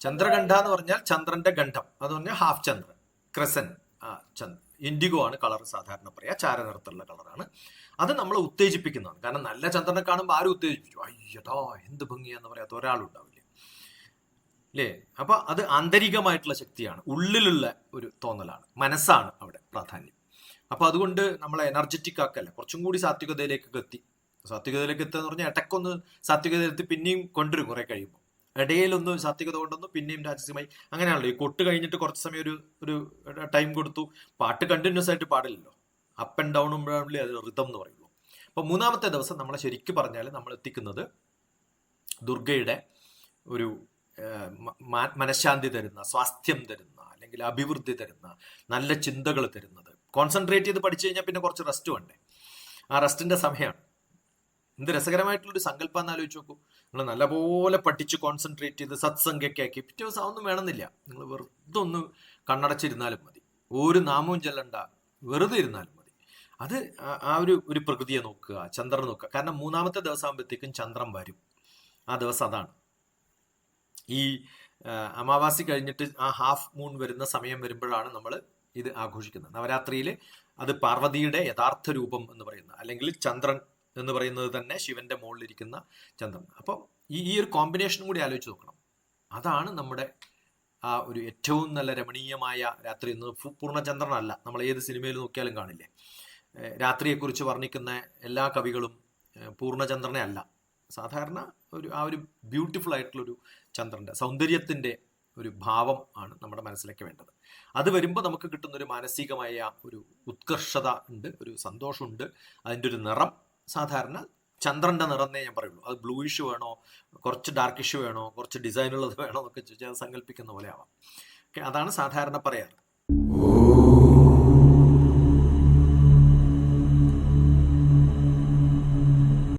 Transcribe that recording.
ചന്ദ്രഗണ്ഠ എന്ന് പറഞ്ഞാൽ ചന്ദ്രന്റെ ഗണ്ഠം അത് പറഞ്ഞാൽ ഹാഫ് ചന്ദ്രൻ ക്രസൻ ചന്ദ്രൻ ഇൻഡിഗോ ആണ് കളർ സാധാരണ പറയാ ചാരനിറത്തുള്ള കളറാണ് അത് നമ്മൾ ഉത്തേജിപ്പിക്കുന്നതാണ്. കാരണം നല്ല ചന്ദ്രനെ കാണുമ്പോൾ ആരും ഉത്തേജിപ്പിച്ചു? അയ്യടാ എന്ത് ഭംഗിയാന്ന് പറയാത്ത ഒരാളുണ്ടാവില്ല? അല്ലേ അപ്പൊ അത് ആന്തരികമായിട്ടുള്ള ശക്തിയാണ്. ഉള്ളിലുള്ള ഒരു തോന്നലാണ്. മനസ്സാണ് അവിടെ പ്രാധാന്യം. അപ്പൊ അതുകൊണ്ട് നമ്മളെ എനർജറ്റിക് ആക്കല്ല. കുറച്ചും കൂടി സാത്വികതയിലേക്ക് എത്തി. സാത്വികതയിലേക്ക് എത്തുക എന്ന് പറഞ്ഞാൽ ഇടക്കൊന്ന് സാത്വികതയിലെത്തി പിന്നെയും കൊണ്ടുവരും കുറെ കഴിയുമ്പോൾ ഇടയിലൊന്ന് സാത്വികത കൊണ്ടൊന്നും പിന്നെയും രാജസ്യമായി അങ്ങനെയാണല്ലോ. ഈ കൊട്ട് കഴിഞ്ഞിട്ട് കുറച്ച് സമയം ഒരു ഒരു ടൈം കൊടുത്തു. പാട്ട് കണ്ടിന്യൂസ് ആയിട്ട് പാടില്ലല്ലോ. അപ്പ് ആൻഡ് ആകുമ്പോഴേ അത് ഋതം എന്ന് പറയുള്ളൂ. അപ്പൊ മൂന്നാമത്തെ ദിവസം നമ്മളെ ശരിക്കും പറഞ്ഞാൽ നമ്മൾ എത്തിക്കുന്നത് ദുർഗയുടെ ഒരു മനഃശാന്തി തരുന്ന സ്വാസ്ഥ്യം തരുന്ന അല്ലെങ്കിൽ അഭിവൃദ്ധി തരുന്ന നല്ല ചിന്തകൾ തരുന്നത്. കോൺസെൻട്രേറ്റ് ചെയ്ത് പഠിച്ചു കഴിഞ്ഞാൽ പിന്നെ കുറച്ച് റെസ്റ്റ് വേണ്ടേ? ആ റെസ്റ്റിന്റെ സമയമാണ് എന്ത് രസകരമായിട്ടുള്ളൊരു സങ്കല്പം എന്ന് ആലോചിച്ച് നോക്കൂ. നിങ്ങൾ നല്ലപോലെ പഠിച്ച് കോൺസെൻട്രേറ്റ് ചെയ്ത് സത്സംഗൊക്കെ ആക്കി പിറ്റേ ദിവസം അതൊന്നും വേണമെന്നില്ല. നിങ്ങൾ വെറുതെ ഒന്ന് കണ്ണടച്ചിരുന്നാലും മതി. ഒരു നാമവും ചെല്ലണ്ട. വെറുതെ ഇരുന്നാലും മതി. അത് ആ- ആ ഒരു ഒരു പ്രകൃതിയെ നോക്കുക ചന്ദ്രൻ നോക്കുക. കാരണം മൂന്നാമത്തെ ദിവസം ആകുമ്പോഴത്തേക്കും ചന്ദ്രൻ വരും. ആ ദിവസം അതാണ്. ഈ അമാവാസി കഴിഞ്ഞിട്ട് ആ ഹാഫ് മൂൺ വരുന്ന സമയം വരുമ്പോഴാണ് നമ്മൾ ഇത് ആഘോഷിക്കുന്നത്. നവരാത്രിയിൽ അത് പാർവതിയുടെ യഥാർത്ഥ രൂപം എന്ന് പറയുന്നത്. അല്ലെങ്കിൽ ചന്ദ്രൻ എന്ന് പറയുന്നത് തന്നെ ശിവന്റെ മുകളിലിരിക്കുന്ന ചന്ദ്രൻ അപ്പം ഈ ഈ ഒരു കോമ്പിനേഷനും കൂടി ആലോചിച്ച് നോക്കണം. അതാണ് നമ്മുടെ ആ ഒരു ഏറ്റവും നല്ല രമണീയമായ രാത്രി എന്ന് പൂർണചന്ദ്രനല്ല. നമ്മൾ ഏത് സിനിമയിൽ നോക്കിയാലും കാണില്ലേ. രാത്രിയെക്കുറിച്ച് വർണിക്കുന്ന എല്ലാ കവികളും പൂർണചന്ദ്രനെ അല്ല. സാധാരണ ഒരു ആ ഒരു ബ്യൂട്ടിഫുൾ ആയിട്ടുള്ളൊരു ചന്ദ്രന്റെ സൗന്ദര്യത്തിന്റെ ഒരു ഭാവം ആണ് നമ്മുടെ മനസ്സിലേക്ക് വേണ്ടത്. അത് വരുമ്പോൾ നമുക്ക് കിട്ടുന്ന ഒരു മാനസികമായ ഒരു ഉത്കർഷത ഉണ്ട് ഒരു സന്തോഷമുണ്ട് അതിന്റെ ഒരു നിറം സാധാരണ ചന്ദ്രന്റെ നിറന്നേ ഞാൻ പറയുള്ളൂ. അത് ബ്ലൂയിഷ് വേണോ കുറച്ച് ഡാർക്കിഷ് വേണോ കുറച്ച് ഡിസൈൻ ഉള്ളത് വേണോ എന്നൊക്കെ ചോദിച്ചാൽ സങ്കല്പിക്കുന്ന പോലെ ആവാം അതാണ് സാധാരണ പറയാറ്.